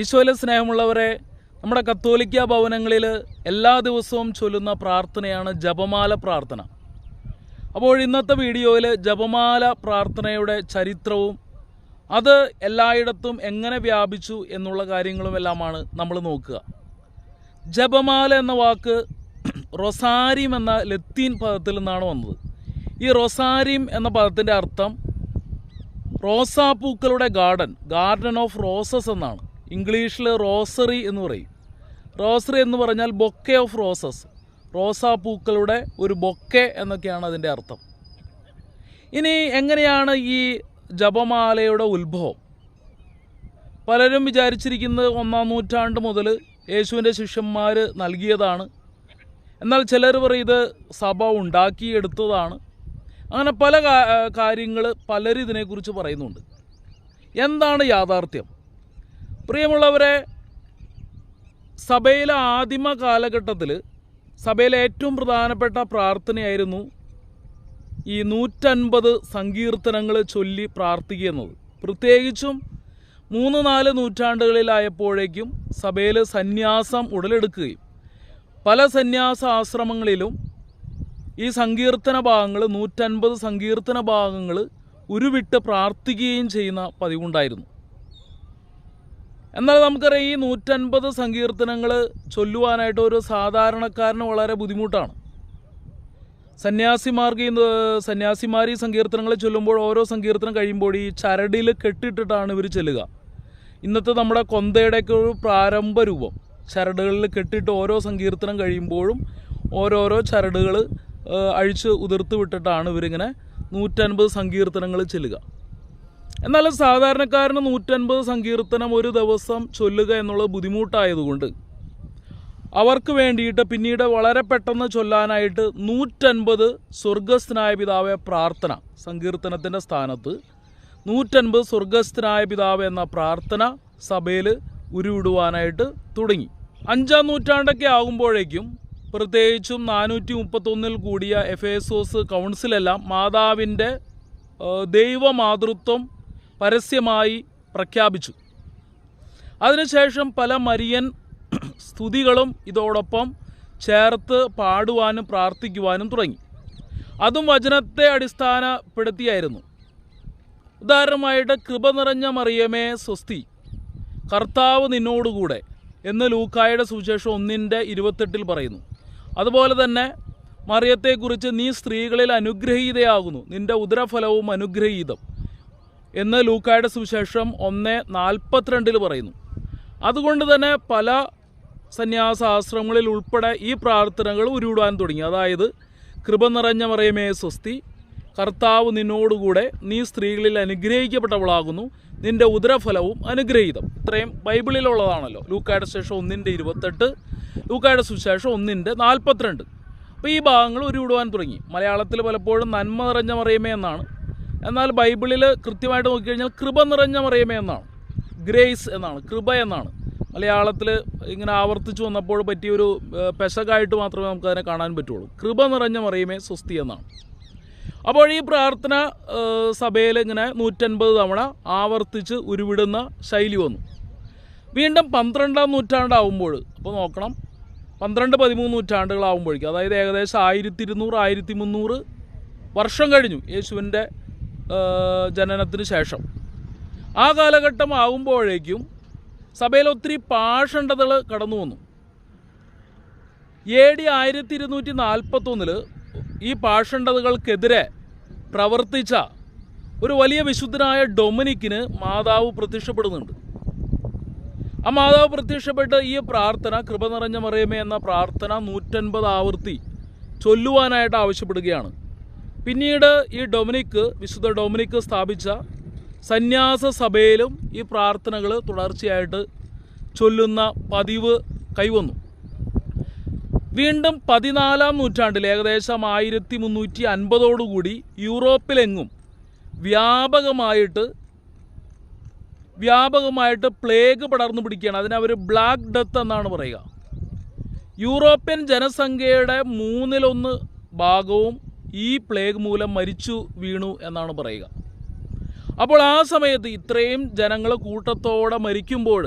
ഈശോയിലെ സ്നേഹമുള്ളവരെ നമ്മുടെ കത്തോലിക്ക ഭവനങ്ങളിൽ എല്ലാ ദിവസവും ചൊല്ലുന്ന പ്രാർത്ഥനയാണ് ജപമാല പ്രാർത്ഥന. അപ്പോൾ ഇന്നത്തെ വീഡിയോയിൽ ജപമാല പ്രാർത്ഥനയുടെ ചരിത്രവും അത് എല്ലായിടത്തും എങ്ങനെ വ്യാപിച്ചു എന്നുള്ള കാര്യങ്ങളുമെല്ലാമാണ് നമ്മൾ നോക്കുക. ജപമാല എന്ന വാക്ക് റൊസാരിം എന്ന ലത്തീൻ പദത്തിൽ നിന്നാണ് വന്നത്. ഈ റൊസാരിം എന്ന പദത്തിന്റെ അർത്ഥം റോസാപ്പൂക്കളുടെ ഗാർഡൻ ഗാർഡൻ ഓഫ് റോസസ് എന്നാണ്. ഇംഗ്ലീഷിൽ റോസറി എന്ന് പറയും. റോസറി എന്ന് പറഞ്ഞാൽ ബൊക്കെ ഓഫ് റോസസ്. റോസാപ്പൂക്കളുടെ ഒരു ബൊക്കെ എന്നൊക്കെയാണ് അതിന്റെ അർത്ഥം. ഇനി എങ്ങനെയാണ് ഈ ജപമാലയുടെ ഉത്ഭവം? പലരും വിചാരിച്ചിരിക്കുന്നത് ഒന്നാം നൂറ്റാണ്ട് മുതൽ യേശുവിന്റെ ശിഷ്യന്മാർ നൽകിയതാണ്. എന്നാൽ ചിലർ പറയും ഇത് സഭ ഉണ്ടാക്കിയെടുത്തതാണ്. അങ്ങനെ പല കാര്യങ്ങൾ പലരും ഇതിനെക്കുറിച്ച് പറയുന്നുണ്ട്. എന്താണ് യാഥാർത്ഥ്യം? പ്രിയമുള്ളവരെ സഭയിലെ ആദിമ കാലഘട്ടത്തിൽ സഭയിലെ ഏറ്റവും പ്രധാനപ്പെട്ട പ്രാർത്ഥനയായിരുന്നു ഈ നൂറ്റൻപത് സങ്കീർത്തനങ്ങൾ ചൊല്ലി പ്രാർത്ഥിക്കുക എന്നത് പ്രത്യേകിച്ചും മൂന്ന് നാല് നൂറ്റാണ്ടുകളിലായപ്പോഴേക്കും സഭയിൽ സന്യാസം ഉടലെടുക്കുകയും പല സന്യാസ ആശ്രമങ്ങളിലും ഈ സങ്കീർത്തന ഭാഗങ്ങൾ നൂറ്റൻപത് സങ്കീർത്തന ഭാഗങ്ങൾ ഉരുവിട്ട് പ്രാർത്ഥിക്കുകയും ചെയ്യുന്ന പതിവുണ്ടായിരുന്നു. എന്നാൽ നമുക്കറിയാം ഈ നൂറ്റൻപത് സങ്കീർത്തനങ്ങൾ ചൊല്ലുവാനായിട്ട് ഒരു സാധാരണക്കാരന് വളരെ ബുദ്ധിമുട്ടാണ്. സന്യാസിമാർക്ക് ഈ സന്യാസിമാർ ഈ സങ്കീർത്തനങ്ങൾ ചൊല്ലുമ്പോൾ ഓരോ സങ്കീർത്തനം കഴിയുമ്പോൾ ഈ ചരടിൽ കെട്ടിട്ടിട്ടാണ് ഇവർ ചെല്ലുക. ഇന്നത്തെ നമ്മുടെ കൊന്തയുടെയൊക്കെ ഒരു പ്രാരംഭ രൂപം. ചരടുകളിൽ കെട്ടിട്ട് ഓരോ സങ്കീർത്തനം കഴിയുമ്പോഴും ഓരോരോ ചരടുകൾ അഴിച്ച് ഉതിർത്ത് വിട്ടിട്ടാണ് ഇവരിങ്ങനെ നൂറ്റൻപത് സങ്കീർത്തനങ്ങൾ ചെല്ലുക. എന്നാൽ സാധാരണക്കാരന് നൂറ്റൻപത് സങ്കീർത്തനം ഒരു ദിവസം ചൊല്ലുക എന്നുള്ളത് ബുദ്ധിമുട്ടായതുകൊണ്ട് അവർക്ക് വേണ്ടിയിട്ട് പിന്നീട് വളരെ പെട്ടെന്ന് ചൊല്ലാനായിട്ട് നൂറ്റൻപത് സ്വർഗസ്ഥനായ പിതാവെ പ്രാർത്ഥന സങ്കീർത്തനത്തിന്റെ സ്ഥാനത്ത്. നൂറ്റൻപത് സ്വർഗസ്ഥനായ പിതാവ് എന്ന പ്രാർത്ഥന സഭയിൽ ഉരുവിടുവാനായിട്ട് തുടങ്ങി. അഞ്ചാം നൂറ്റാണ്ടൊക്കെ ആകുമ്പോഴേക്കും പ്രത്യേകിച്ചും നാനൂറ്റി മുപ്പത്തൊന്നിൽ കൂടിയ എഫ് എസോസ് കൗൺസിലെല്ലാം മാതാവിന്റെ ദൈവമാതൃത്വം പരസ്യമായി പ്രഖ്യാപിച്ചു. അതിനുശേഷം പല മരിയൻ സ്തുതികളും ഇതോടൊപ്പം ചേർത്ത് പാടുവാനും പ്രാർത്ഥിക്കുവാനും തുടങ്ങി. അതും വചനത്തെ അടിസ്ഥാനപ്പെടുത്തിയായിരുന്നു. ഉദാഹരണമായിട്ട് കൃപ നിറഞ്ഞ മറിയമേ സ്വസ്തി കർത്താവ് നിന്നോടുകൂടെ എന്ന് ലൂക്കായുടെ സുവിശേഷം ഒന്നിന്റെ ഇരുപത്തെട്ടിൽ പറയുന്നു. അതുപോലെ തന്നെ മറിയത്തെക്കുറിച്ച് നീ സ്ത്രീകളിൽ അനുഗ്രഹീതയാകുന്നു നിന്റെ ഉദരഫലവും അനുഗ്രഹീതം. എന്ന് ലൂക്കായുടെ സുവിശേഷം ഒന്ന് നാൽപ്പത്തിരണ്ടിൽ പറയുന്നു. അതുകൊണ്ട് തന്നെ പല സന്യാസാശ്രമങ്ങളിൽ ഉൾപ്പെടെ ഈ പ്രാർത്ഥനകൾ ഉരുവിടാൻ തുടങ്ങി. അതായത് കൃപ നിറഞ്ഞ മറിയമേ സ്വസ്തി കർത്താവ് നിന്നോടുകൂടെ നീ സ്ത്രീകളിൽ അനുഗ്രഹിക്കപ്പെട്ടവളാകുന്നു നിന്റെ ഉദരഫലവും അനുഗ്രഹീതം. ഇത്രയും ബൈബിളിലുള്ളതാണല്ലോ. ലൂക്കായുടെ ശേഷം ഒന്നിന്റെ ഇരുപത്തെട്ട് ലൂക്കായുടെ സുശേഷം ഒന്നിന്റെ നാൽപ്പത്തിരണ്ട്. അപ്പോൾ ഈ ഭാഗങ്ങൾ ഉരുവിടുവാൻ തുടങ്ങി. മലയാളത്തിൽ പലപ്പോഴും നന്മ നിറഞ്ഞ മറിയമേ എന്നാണ് എന്നാൽ ബൈബിളിൽ കൃത്യമായിട്ട് നോക്കിക്കഴിഞ്ഞാൽ കൃപ നിറഞ്ഞ മറിയമേ എന്നാണ്. ഗ്രേസ് എന്നാണ് കൃപ എന്നാണ്. മലയാളത്തിൽ ഇങ്ങനെ ആവർത്തിച്ചു വന്നപ്പോൾ പറ്റിയൊരു പെശകായിട്ട് മാത്രമേ നമുക്കതിനെ കാണാൻ പറ്റുള്ളൂ. കൃപ നിറഞ്ഞ മറിയമേ സ്വസ്തി എന്നാണ്. അപ്പോൾ ഈ പ്രാർത്ഥന സഭയിൽ ഇങ്ങനെ നൂറ്റൻപത് തവണ ആവർത്തിച്ച് ഉരുവിടുന്ന ശൈലി വന്നു. വീണ്ടും പന്ത്രണ്ടാം നൂറ്റാണ്ടാവുമ്പോൾ അപ്പോൾ നോക്കണം പന്ത്രണ്ട് പതിമൂന്ന് നൂറ്റാണ്ടുകളാവുമ്പോഴേക്കും അതായത് ഏകദേശം ആയിരത്തി ഇരുന്നൂറ് ആയിരത്തി മുന്നൂറ് വർഷം കഴിഞ്ഞു യേശുവിന്റെ ജനനത്തിന് ശേഷം. ആ കാലഘട്ടം ആകുമ്പോഴേക്കും സഭയിൽ ഒത്തിരി പാഷണ്ഡതകൾ കടന്നു വന്നു. എ ഡി ആയിരത്തി ഇരുന്നൂറ്റി നാൽപ്പത്തൊന്നിൽ ഈ പാഷണ്ഡതകൾക്കെതിരെ പ്രവർത്തിച്ച ഒരു വലിയ വിശുദ്ധനായ ഡൊമിനിക്കിന് മാതാവ് പ്രത്യക്ഷപ്പെടുന്നുണ്ട്. ആ മാതാവ് പ്രത്യക്ഷപ്പെട്ട് ഈ പ്രാർത്ഥന കൃപ നിറഞ്ഞ മറിയമേ എന്ന പ്രാർത്ഥന നൂറ്റൻപത് ആവൃത്തി ചൊല്ലുവാനായിട്ട് ആവശ്യപ്പെടുകയാണ്. പിന്നീട് ഈ ഡൊമിനിക്ക് വിശുദ്ധ ഡൊമിനിക്ക് സ്ഥാപിച്ച സന്യാസ സഭയിലും ഈ പ്രാർത്ഥനകൾ തുടർച്ചയായിട്ട് ചൊല്ലുന്ന പതിവ് കൈവന്നു. വീണ്ടും പതിനാലാം നൂറ്റാണ്ടിൽ ഏകദേശം ആയിരത്തി മുന്നൂറ്റി അൻപതോടുകൂടി യൂറോപ്പിലെങ്ങും വ്യാപകമായിട്ട് വ്യാപകമായിട്ട് പ്ലേഗ് പടർന്നു പിടിക്കുകയാണ്. അതിനെ അവർ ബ്ലാക്ക് ഡെത്ത് എന്നാണ് പറയുക. യൂറോപ്യൻ ജനസംഖ്യയുടെ മൂന്നിലൊന്ന് ഭാഗവും ഈ പ്ലേഗ് മൂലം മരിച്ചു വീണു എന്നാണ് പറയുക. അപ്പോൾ ആ സമയത്ത് ഇത്രയും ജനങ്ങൾ കൂട്ടത്തോടെ മരിക്കുമ്പോൾ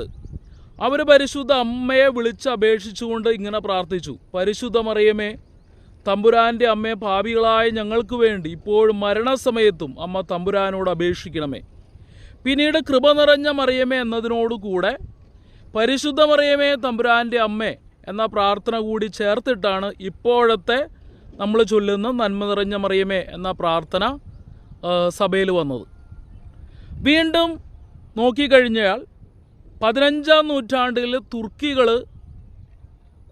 അവർ പരിശുദ്ധ അമ്മയെ വിളിച്ച് അപേക്ഷിച്ചുകൊണ്ട് ഇങ്ങനെ പ്രാർത്ഥിച്ചു. പരിശുദ്ധ മറിയമേ തമ്പുരാന്റെ അമ്മയെ ഭാവികളായ ഞങ്ങൾക്ക് വേണ്ടി ഇപ്പോഴും മരണസമയത്തും അമ്മ തമ്പുരാനോട് അപേക്ഷിക്കണമേ. പിന്നീട് കൃപ നിറഞ്ഞ മറിയമേ എന്നതിനോടുകൂടെ പരിശുദ്ധ മറിയമേ തമ്പുരാന്റെ അമ്മേ എന്ന പ്രാർത്ഥന കൂടി ചേർത്തിട്ടാണ് ഇപ്പോഴത്തെ നമ്മൾ ചൊല്ലുന്ന നന്മ നിറഞ്ഞ മറിയമേ എന്ന പ്രാർത്ഥന സഭയിൽ വന്നത്. വീണ്ടും നോക്കിക്കഴിഞ്ഞാൽ പതിനഞ്ചാം നൂറ്റാണ്ടിൽ തുർക്കികൾ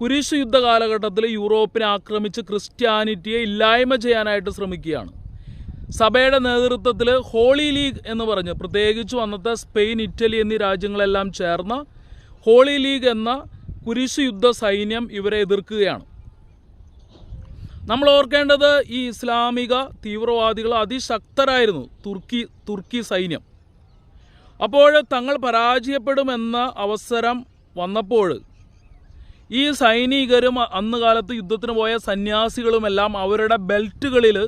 കുരിശ് യുദ്ധ കാലഘട്ടത്തിൽ യൂറോപ്പിനെ ആക്രമിച്ച് ക്രിസ്ത്യാനിറ്റിയെ ഇല്ലായ്മ ചെയ്യാനായിട്ട് ശ്രമിക്കുകയാണ്. സഭയുടെ നേതൃത്വത്തിൽ ഹോളി ലീഗ് എന്ന് പറഞ്ഞ് പ്രത്യേകിച്ച് അന്നത്തെ സ്പെയിൻ ഇറ്റലി എന്നീ രാജ്യങ്ങളെല്ലാം ചേർന്ന ഹോളി ലീഗ് എന്ന കുരിശ് യുദ്ധ സൈന്യം ഇവരെ എതിർക്കുകയാണ്. നമ്മൾ ഓർക്കേണ്ടത് ഈ ഇസ്ലാമിക തീവ്രവാദികൾ അതിശക്തരായിരുന്നു തുർക്കി തുർക്കി സൈന്യം. അപ്പോൾ തങ്ങൾ പരാജയപ്പെടുമെന്ന അവസരം വന്നപ്പോൾ ഈ സൈനികരും അന്ന് കാലത്ത് യുദ്ധത്തിന് പോയ സന്യാസികളുമെല്ലാം അവരുടെ ബെൽറ്റുകളിൽ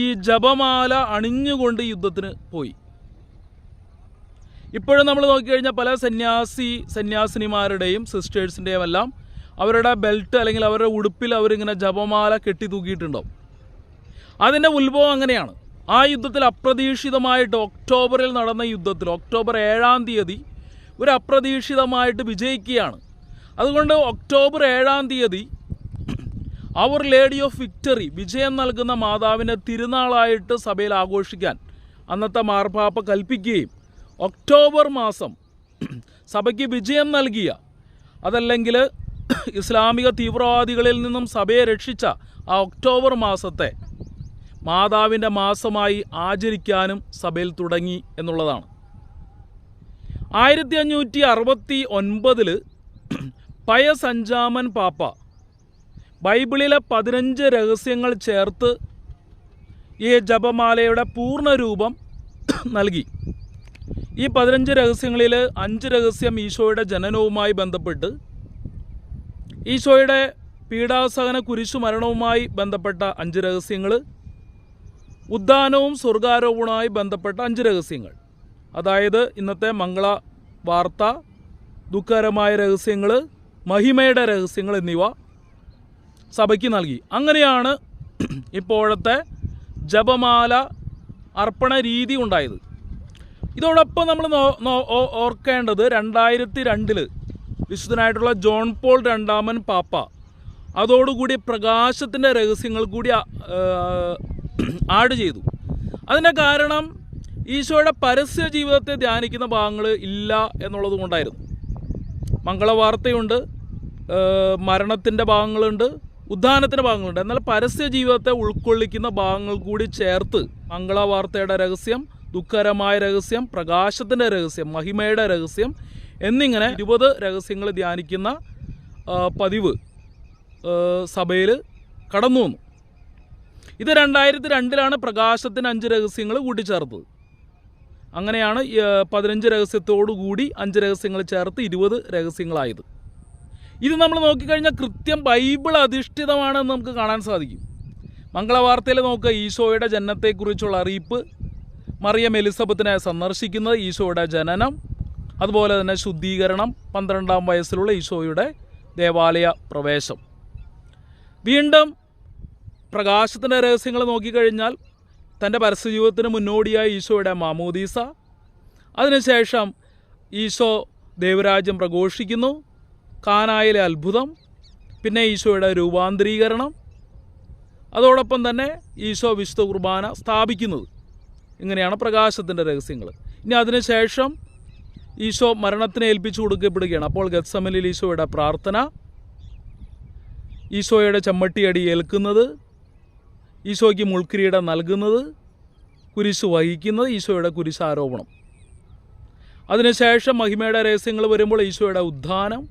ഈ ജപമാല അണിഞ്ഞുകൊണ്ട് യുദ്ധത്തിന് പോയി. ഇപ്പോഴും നമ്മൾ നോക്കിക്കഴിഞ്ഞാൽ പല സന്യാസി സന്യാസിനിമാരുടെയും സിസ്റ്റേഴ്സിന്റെയും എല്ലാം അവരുടെ ബെൽറ്റ് അല്ലെങ്കിൽ അവരുടെ ഉടുപ്പിൽ അവരിങ്ങനെ ജപമാല കെട്ടി തൂക്കിയിട്ടുണ്ടാവും. അതിന്റെ ഉത്ഭവം അങ്ങനെയാണ്. ആ യുദ്ധത്തിൽ അപ്രതീക്ഷിതമായിട്ട് ഒക്ടോബറിൽ നടന്ന യുദ്ധത്തിൽ ഒക്ടോബർ ഏഴാം തീയതി ഒരു അപ്രതീക്ഷിതമായിട്ട് വിജയിക്കുകയാണ്. അതുകൊണ്ട് ഒക്ടോബർ ഏഴാം തീയതി അവർ ലേഡി ഓഫ് വിക്ടറി വിജയം നൽകുന്ന മാതാവിനെ തിരുനാളായിട്ട് സഭയിൽ ആഘോഷിക്കാൻ അന്നത്തെ മാർപ്പാപ്പ കൽപ്പിക്കുകയും ഒക്ടോബർ മാസം സഭയ്ക്ക് വിജയം നൽകിയ അതല്ലെങ്കിൽ ഇസ്ലാമിക തീവ്രവാദികളിൽ നിന്നും സഭയെ രക്ഷിച്ച ആ ഒക്ടോബർ മാസത്തെ മാതാവിന്റെ മാസമായി ആചരിക്കാനും സഭയിൽ തുടങ്ങി എന്നുള്ളതാണ്. ആയിരത്തി അഞ്ഞൂറ്റി അറുപത്തി ഒൻപതിൽ പയസഞ്ചാമൻ പാപ്പ ബൈബിളിലെ പതിനഞ്ച് രഹസ്യങ്ങൾ ചേർത്ത് ഈ ജപമാലയുടെ പൂർണ രൂപം നൽകി. ഈ പതിനഞ്ച് രഹസ്യങ്ങളിൽ അഞ്ച് രഹസ്യം ഈശോയുടെ ജനനവുമായി ബന്ധപ്പെട്ട് ഈശോയുടെ പീഡാസഹന കുരിശു മരണവുമായി ബന്ധപ്പെട്ട അഞ്ച് രഹസ്യങ്ങൾ ഉദ്ധാനവും സ്വർഗാരോപണവുമായി ബന്ധപ്പെട്ട അഞ്ച് രഹസ്യങ്ങൾ. അതായത് ഇന്നത്തെ മംഗള വാർത്ത ദുഃഖകരമായ രഹസ്യങ്ങൾ മഹിമയുടെ രഹസ്യങ്ങൾ എന്നിവ സഭയ്ക്ക് നൽകി. അങ്ങനെയാണ് ഇപ്പോഴത്തെ ജപമാല അർപ്പണ രീതി ഉണ്ടായത്. ഇതോടൊപ്പം നമ്മൾ ഓർക്കേണ്ടത് രണ്ടായിരത്തി രണ്ടിൽ വിശുദ്ധനായിട്ടുള്ള ജോൺ പോൾ രണ്ടാമൻ പാപ്പ. അതോടുകൂടി പ്രകാശത്തിന്റെ രഹസ്യങ്ങൾ കൂടി ആഡ് ചെയ്തു. അതിന്റെ കാരണം ഈശോയുടെ പരസ്യ ജീവിതത്തെ ധ്യാനിക്കുന്ന ഭാഗങ്ങൾ ഇല്ല എന്നുള്ളത് കൊണ്ടായിരുന്നു. മംഗളവാർത്തയുണ്ട് മരണത്തിന്റെ ഭാഗങ്ങളുണ്ട് ഉദ്ധാനത്തിന്റെ ഭാഗങ്ങളുണ്ട്. എന്നാൽ പരസ്യ ജീവിതത്തെ ഉൾക്കൊള്ളിക്കുന്ന ഭാഗങ്ങൾ കൂടി ചേർത്ത് മംഗളവാർത്തയുടെ രഹസ്യം ദുഃഖകരമായ രഹസ്യം പ്രകാശത്തിന്റെ രഹസ്യം മഹിമയുടെ രഹസ്യം എന്നിങ്ങനെ ഇരുപത് രഹസ്യങ്ങൾ ധ്യാനിക്കുന്ന പതിവ് സഭയിൽ കടന്നു വന്നു. ഇത് രണ്ടായിരത്തി രണ്ടിലാണ് പ്രകാശത്തിന് അഞ്ച് രഹസ്യങ്ങൾ കൂട്ടിച്ചേർത്തത്. അങ്ങനെയാണ് പതിനഞ്ച് രഹസ്യത്തോടു കൂടി അഞ്ച് രഹസ്യങ്ങൾ ചേർത്ത് ഇരുപത് രഹസ്യങ്ങളായത്. ഇത് നമ്മൾ നോക്കിക്കഴിഞ്ഞാൽ കൃത്യം ബൈബിൾ അധിഷ്ഠിതമാണെന്ന് നമുക്ക് കാണാൻ സാധിക്കും. മംഗളവാർത്തയിൽ നോക്കുക ഈശോയുടെ ജനനത്തെക്കുറിച്ചുള്ള അറിയിപ്പ്. മറിയം എലിസബത്തിനെ സന്ദർശിക്കുന്നത് ഈശോയുടെ ജനനം. അതുപോലെ തന്നെ ശുദ്ധീകരണം പന്ത്രണ്ടാം വയസ്സിലുള്ള ഈശോയുടെ ദേവാലയ പ്രവേശം. വീണ്ടും പ്രകാശത്തിന്റെ രഹസ്യങ്ങൾ നോക്കിക്കഴിഞ്ഞാൽ തന്റെ പരസ്യജീവിതത്തിന് മുന്നോടിയായി ഈശോയുടെ മാമോദീസ. അതിനുശേഷം ഈശോ ദേവരാജ്യം പ്രഘോഷിക്കുന്നു. കാനായിലെ അത്ഭുതം പിന്നെ ഈശോയുടെ രൂപാന്തരീകരണം. അതോടൊപ്പം തന്നെ ഈശോ വിശുദ്ധ കുർബാന സ്ഥാപിക്കുന്നത്. ഇങ്ങനെയാണ് പ്രകാശത്തിന്റെ രഹസ്യങ്ങൾ. ഇനി അതിനുശേഷം ഈശോ മരണത്തിന് ഏൽപ്പിച്ചു കൊടുക്കപ്പെടുകയാണ്. അപ്പോൾ ഗത്സമലിൽ ഈശോയുടെ പ്രാർത്ഥന. ഈശോയുടെ ചമ്മട്ടിയടി ഏൽക്കുന്നത്. ഈശോയ്ക്ക് മുൾക്കിരീടം നൽകുന്നത്. കുരിശ് വഹിക്കുന്നത് ഈശോയുടെ കുരിശാരോപണം. അതിനുശേഷം മഹിമയുടെ രഹസ്യങ്ങൾ വരുമ്പോൾ ഈശോയുടെ ഉദ്ധാനം.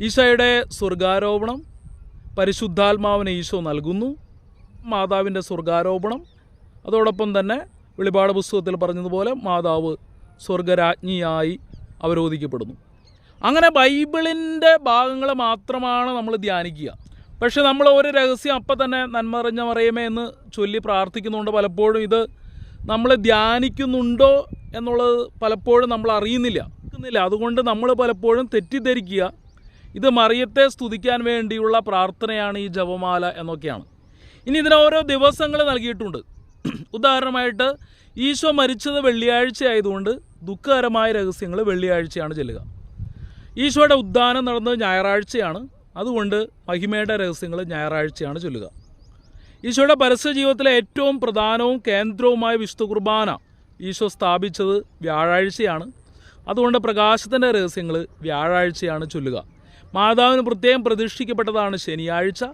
ഈശോയുടെ സ്വർഗാരോപണം. പരിശുദ്ധാത്മാവിനെ ഈശോ നൽകുന്നു. മാതാവിന്റെ സ്വർഗാരോപണം. അതോടൊപ്പം തന്നെ വെളിപാട് പുസ്തകത്തിൽ പറഞ്ഞതുപോലെ മാതാവ് സ്വർഗരാജ്ഞിയായി അവരോധിക്കപ്പെടുന്നു. അങ്ങനെ ബൈബിളിന്റെ ഭാഗങ്ങൾ മാത്രമാണ് നമ്മൾ ധ്യാനിക്കുക. പക്ഷേ നമ്മൾ ഒരു രഹസ്യം അപ്പം തന്നെ നന്മ നന്മറിഞ്ഞ മറിയമേ എന്ന് ചൊല്ലി പ്രാർത്ഥിക്കുന്നുണ്ട് പലപ്പോഴും ഇത് നമ്മൾ ധ്യാനിക്കുന്നുണ്ടോ എന്നുള്ളത് പലപ്പോഴും നമ്മൾ അറിയുന്നില്ല അതുകൊണ്ട് നമ്മൾ പലപ്പോഴും തെറ്റിദ്ധരിക്കുക. ഇത് മറിയത്തെ സ്തുതിക്കാൻ വേണ്ടിയുള്ള പ്രാർത്ഥനയാണ് ഈ ജപമാല എന്നൊക്കെയാണ്. ഇനി ഇതിന് ഓരോ ദിവസങ്ങൾ നൽകിയിട്ടുണ്ട്. ഉദാഹരണമായിട്ട് ഈശോ മരിച്ചത് വെള്ളിയാഴ്ച ആയതുകൊണ്ട് ദുഃഖകരമായ രഹസ്യങ്ങൾ വെള്ളിയാഴ്ചയാണ് ചെല്ലുക. ഈശോയുടെ ഉദ്ധാനം നടന്നത് ഞായറാഴ്ചയാണ്. അതുകൊണ്ട് മഹിമയുടെ രഹസ്യങ്ങൾ ഞായറാഴ്ചയാണ് ചൊല്ലുക. ഈശോയുടെ പരസ്യ ജീവിതത്തിലെ ഏറ്റവും പ്രധാനവും കേന്ദ്രവുമായ വിശുദ്ധ കുർബാന ഈശോ സ്ഥാപിച്ചത് വ്യാഴാഴ്ചയാണ്. അതുകൊണ്ട് പ്രകാശത്തിന്റെ രഹസ്യങ്ങൾ വ്യാഴാഴ്ചയാണ് ചൊല്ലുക. മാതാവിന് പ്രത്യേകം പ്രതിഷ്ഠിക്കപ്പെട്ടതാണ് ശനിയാഴ്ച.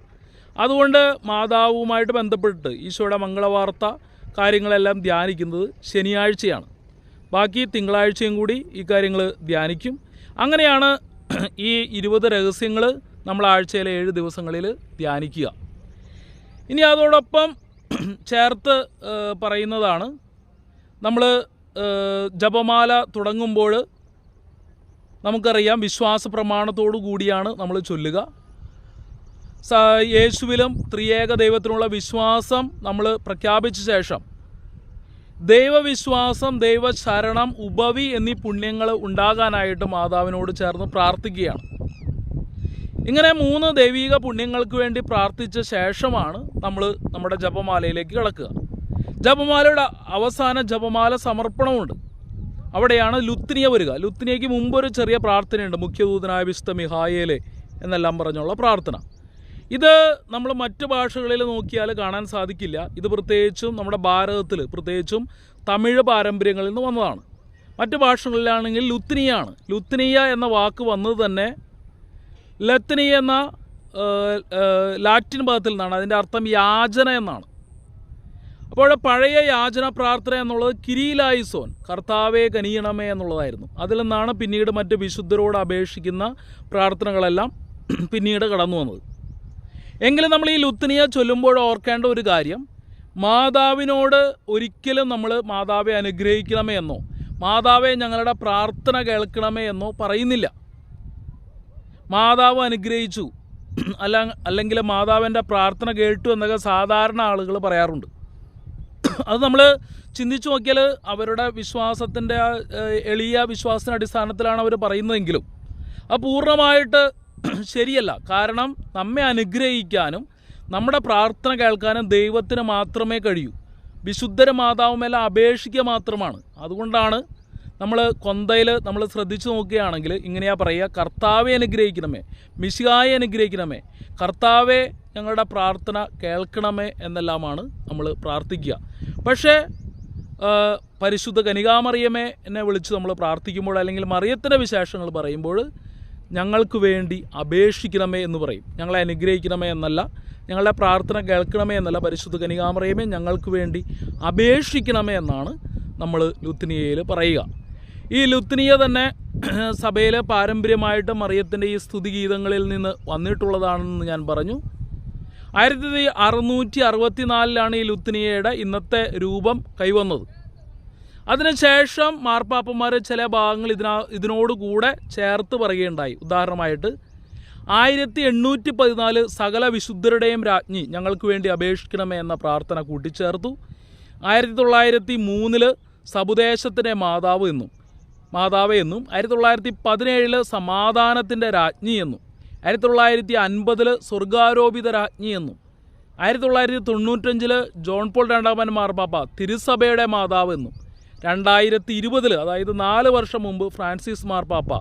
അതുകൊണ്ട് മാതാവുമായിട്ട് ബന്ധപ്പെട്ട് ഈശോയുടെ മംഗളവാർത്ത കാര്യങ്ങളെല്ലാം ധ്യാനിക്കുന്നത് ശനിയാഴ്ചയാണ്. ബാക്കി തിങ്കളാഴ്ചയും കൂടി ഈ കാര്യങ്ങൾ ധ്യാനിക്കും. അങ്ങനെയാണ് ഈ ഇരുപത് രഹസ്യങ്ങൾ നമ്മൾ ആഴ്ചയിലെ ഏഴ് ദിവസങ്ങളിൽ ധ്യാനിക്കുക. ഇനി അതോടൊപ്പം ചേർത്ത് പറയുന്നതാണ് നമ്മൾ ജപമാല തുടങ്ങുമ്പോൾ നമുക്കറിയാം വിശ്വാസ പ്രമാണത്തോടു കൂടിയാണ് നമ്മൾ ചൊല്ലുക. യേശുവിലും ത്രിയേക ദൈവത്തിനുള്ള വിശ്വാസം നമ്മൾ പ്രഖ്യാപിച്ച ശേഷം ദൈവവിശ്വാസം ദൈവശരണം ഉപവി എന്നീ പുണ്യങ്ങൾ ഉണ്ടാകാനായിട്ട് മാതാവിനോട് ചേർന്ന് പ്രാർത്ഥിക്കുകയാണ്. ഇങ്ങനെ മൂന്ന് ദൈവിക പുണ്യങ്ങൾക്ക് വേണ്ടി പ്രാർത്ഥിച്ച ശേഷമാണ് നമ്മൾ നമ്മുടെ ജപമാലയിലേക്ക് കിടക്കുക. ജപമാലയുടെ അവസാന ജപമാല സമർപ്പണമുണ്ട്. അവിടെയാണ് ലുത്തിനിയ വരിക. ലുത്തിനിയയ്ക്ക് ഒരു ചെറിയ പ്രാർത്ഥനയുണ്ട്. മുഖ്യദൂതനായ വിശുദ്ധ മിഹായേലെ എന്നെല്ലാം പറഞ്ഞുള്ള പ്രാർത്ഥന. ഇത് നമ്മൾ മറ്റു ഭാഷകളിൽ നോക്കിയാൽ കാണാൻ സാധിക്കില്ല. ഇത് പ്രത്യേകിച്ചും നമ്മുടെ ഭാരതത്തിൽ പ്രത്യേകിച്ചും തമിഴ് പാരമ്പര്യങ്ങളിൽ നിന്ന് വന്നതാണ്. മറ്റ് ഭാഷകളിലാണെങ്കിൽ ലുത്തിനിയാണ്. ലുത്തിനിയ എന്ന വാക്ക് വന്നത് തന്നെ ലത്തിനി എന്ന ലാറ്റിൻ പദത്തിൽ നിന്നാണ്. അതിന്റെ അർത്ഥം യാചന എന്നാണ്. അപ്പോൾ പഴയ യാചന പ്രാർത്ഥന എന്നുള്ളത് കിരീലായിസോൻ കർത്താവെ കനിയണമേ എന്നുള്ളതായിരുന്നു. അതിൽ നിന്നാണ് പിന്നീട് മറ്റ് വിശുദ്ധരോട് അപേക്ഷിക്കുന്ന പ്രാർത്ഥനകളെല്ലാം പിന്നീട് കടന്നു വന്നത് എങ്കിലും നമ്മൾ ഈ ലുത്തിനിയ ചൊല്ലുമ്പോൾ ഓർക്കേണ്ട ഒരു കാര്യം മാതാവിനോട് ഒരിക്കലും നമ്മൾ മാതാവെ അനുഗ്രഹിക്കണമേ എന്നോ മാതാവെ ഞങ്ങളുടെ പ്രാർത്ഥന കേൾക്കണമേ എന്നോ പറയുന്നില്ല. മാതാവ് അനുഗ്രഹിച്ചു. അല്ല അല്ലെങ്കിൽ മാതാവിന്റെ പ്രാർത്ഥന കേട്ടു എന്നൊക്കെ സാധാരണ ആളുകൾ പറയാറുണ്ട്. അത് നമ്മൾ ചിന്തിച്ചു നോക്കിയാൽ അവരുടെ വിശ്വാസത്തിന്റെ ആ, എളിയ വിശ്വാസത്തിന്റെ അടിസ്ഥാനത്തിലാണ് അവർ പറയുന്നതെങ്കിലും അത് പൂർണമായിട്ട് ശരിയല്ല. കാരണം നമ്മെ അനുഗ്രഹിക്കാനും നമ്മുടെ പ്രാർത്ഥന കേൾക്കാനും ദൈവത്തിന് മാത്രമേ കഴിയൂ. വിശുദ്ധര മാതാവുമെല്ലാം അപേക്ഷിക്കുക മാത്രമാണ്. അതുകൊണ്ടാണ് നമ്മൾ കൊന്തയിൽ നമ്മൾ ശ്രദ്ധിച്ചു നോക്കുകയാണെങ്കിൽ ഇങ്ങനെയാ പറയുക. കർത്താവെ അനുഗ്രഹിക്കണമേ. മിശികായെ അനുഗ്രഹിക്കണമേ. കർത്താവെ ഞങ്ങളുടെ പ്രാർത്ഥന കേൾക്കണമേ എന്നെല്ലാമാണ് നമ്മൾ പ്രാർത്ഥിക്കുക. പക്ഷേ പരിശുദ്ധ കനികാമറിയമേ എന്നെ വിളിച്ച് നമ്മൾ പ്രാർത്ഥിക്കുമ്പോൾ അല്ലെങ്കിൽ മറിയത്തിന്റെ വിശേഷങ്ങൾ പറയുമ്പോൾ ഞങ്ങൾക്ക് വേണ്ടി അപേക്ഷിക്കണമേ എന്ന് പറയും. ഞങ്ങളെ അനുഗ്രഹിക്കണമേ എന്നല്ല ഞങ്ങളുടെ പ്രാർത്ഥന കേൾക്കണമേ എന്നല്ല പരിശുദ്ധ കനികാമറയുമേ ഞങ്ങൾക്ക് വേണ്ടി അപേക്ഷിക്കണമേ എന്നാണ് നമ്മൾ ലുത്തിനിയയിൽ പറയുക. ഈ ലുത്തിനിയ തന്നെ സഭയിലെ പാരമ്പര്യമായിട്ട് മറിയത്തിന്റെ ഈ സ്തുതിഗീതങ്ങളിൽ നിന്ന് വന്നിട്ടുള്ളതാണെന്ന് ഞാൻ പറഞ്ഞു. ആയിരത്തി അറുന്നൂറ്റി അറുപത്തിനാലിലാണ് ഈ ലുത്തിനിയയുടെ ഇന്നത്തെ രൂപം കൈവന്നത്. അതിനുശേഷം മാർപ്പാപ്പന്മാർ ചില ഭാഗങ്ങൾ ഇതിനാ ഇതിനോട് കൂടെ ചേർത്ത് പറയുകയുണ്ടായി. ഉദാഹരണമായിട്ട് ആയിരത്തി എണ്ണൂറ്റി പതിനാല് സകല വിശുദ്ധരുടെയും രാജ്ഞി ഞങ്ങൾക്ക് വേണ്ടി അപേക്ഷിക്കണമേ എന്ന പ്രാർത്ഥന കൂട്ടിച്ചേർത്തു. ആയിരത്തി തൊള്ളായിരത്തി മൂന്നിൽ സബുദേശത്തിന്റെ മാതാവ് എന്നും മാതാവ് എന്നും ആയിരത്തി തൊള്ളായിരത്തി പതിനേഴിൽ സമാധാനത്തിന്റെ രാജ്ഞി എന്നും ആയിരത്തി തൊള്ളായിരത്തി അൻപതിൽ സ്വർഗാരോപിത രാജ്ഞി എന്നും ആയിരത്തി തൊള്ളായിരത്തി തൊണ്ണൂറ്റഞ്ചിൽ ജോൺ പോൾ രണ്ടാമൻ മാർപ്പാപ്പ തിരുസഭയുടെ മാതാവ് എന്നും രണ്ടായിരത്തി ഇരുപതിൽ അതായത് നാല് വർഷം മുമ്പ് ഫ്രാൻസിസ് മാർപ്പാപ്പ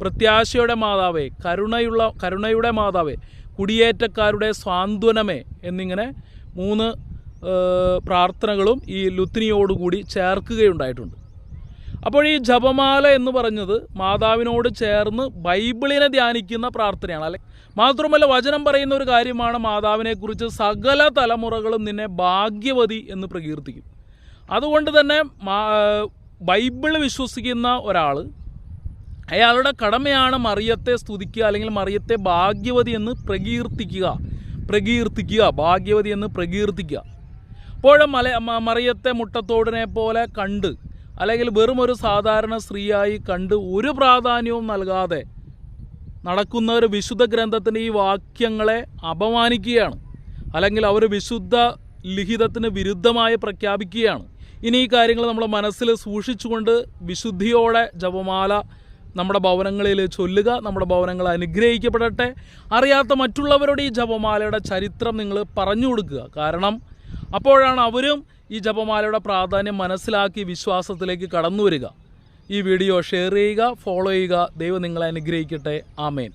പ്രത്യാശയുടെ മാതാവേ കരുണയുള്ള കരുണയുടെ മാതാവേ കുടിയേറ്റക്കാരുടെ സ്വാന്തനമേ എന്നിങ്ങനെ മൂന്ന് പ്രാർത്ഥനകളും ഈ ലുത്തിനിയോടുകൂടി ചേർക്കുകയുണ്ടായിട്ടുണ്ട്. അപ്പോൾ ഈ ജപമാല എന്ന് പറഞ്ഞത് മാതാവിനോട് ചേർന്ന് ബൈബിളിനെ ധ്യാനിക്കുന്ന പ്രാർത്ഥനയാണ്. അല്ലെ മാത്രമല്ല വചനം പറയുന്ന ഒരു കാര്യമാണ് മാതാവിനെക്കുറിച്ച് സകല തലമുറകളും നിന്നെ ഭാഗ്യവതി എന്ന് പ്രകീർത്തിക്കും. അതുകൊണ്ട് തന്നെ ബൈബിൾ വിശ്വസിക്കുന്ന ഒരാൾ അയാളുടെ കടമയാണ് മറിയത്തെ സ്തുതിക്കുക അല്ലെങ്കിൽ മറിയത്തെ ഭാഗ്യവതി എന്ന് പ്രകീർത്തിക്കുക പ്രകീർത്തിക്കുക ഭാഗ്യവതി എന്ന് പ്രകീർത്തിക്കുക. അപ്പോഴും മല മറിയത്തെ മുട്ടത്തോടിനെ പോലെ കണ്ട് അല്ലെങ്കിൽ വെറും ഒരു സാധാരണ സ്ത്രീയായി കണ്ട് ഒരു പ്രാധാന്യവും നൽകാതെ നടക്കുന്ന ഒരു വിശുദ്ധ ഗ്രന്ഥത്തിന്റെ ഈ വാക്യങ്ങളെ അപമാനിക്കുകയാണ്. അല്ലെങ്കിൽ അവർ വിശുദ്ധ ലിഖിതത്തിന് വിരുദ്ധമായി പ്രഖ്യാപിക്കുകയാണ്. ഇനി ഈ കാര്യങ്ങൾ നമ്മൾ മനസ്സിൽ സൂക്ഷിച്ചുകൊണ്ട് വിശുദ്ധിയോടെ ജപമാല നമ്മുടെ ഭവനങ്ങളിൽ ചൊല്ലുക നമ്മുടെ ഭവനങ്ങൾ അനുഗ്രഹിക്കപ്പെടട്ടെ. അറിയാത്ത മറ്റുള്ളവരുടെ ഈ ജപമാലയുടെ ചരിത്രം നിങ്ങൾ പറഞ്ഞു കൊടുക്കുക. കാരണം അപ്പോഴാണ് അവരും ഈ ജപമാലയുടെ പ്രാധാന്യം മനസ്സിലാക്കി വിശ്വാസത്തിലേക്ക് കടന്നു വരിക ഈ വീഡിയോ ഷെയർ ചെയ്യുക ഫോളോ ചെയ്യുക. ദൈവം നിങ്ങളെ അനുഗ്രഹിക്കട്ടെ. ആമേൻ.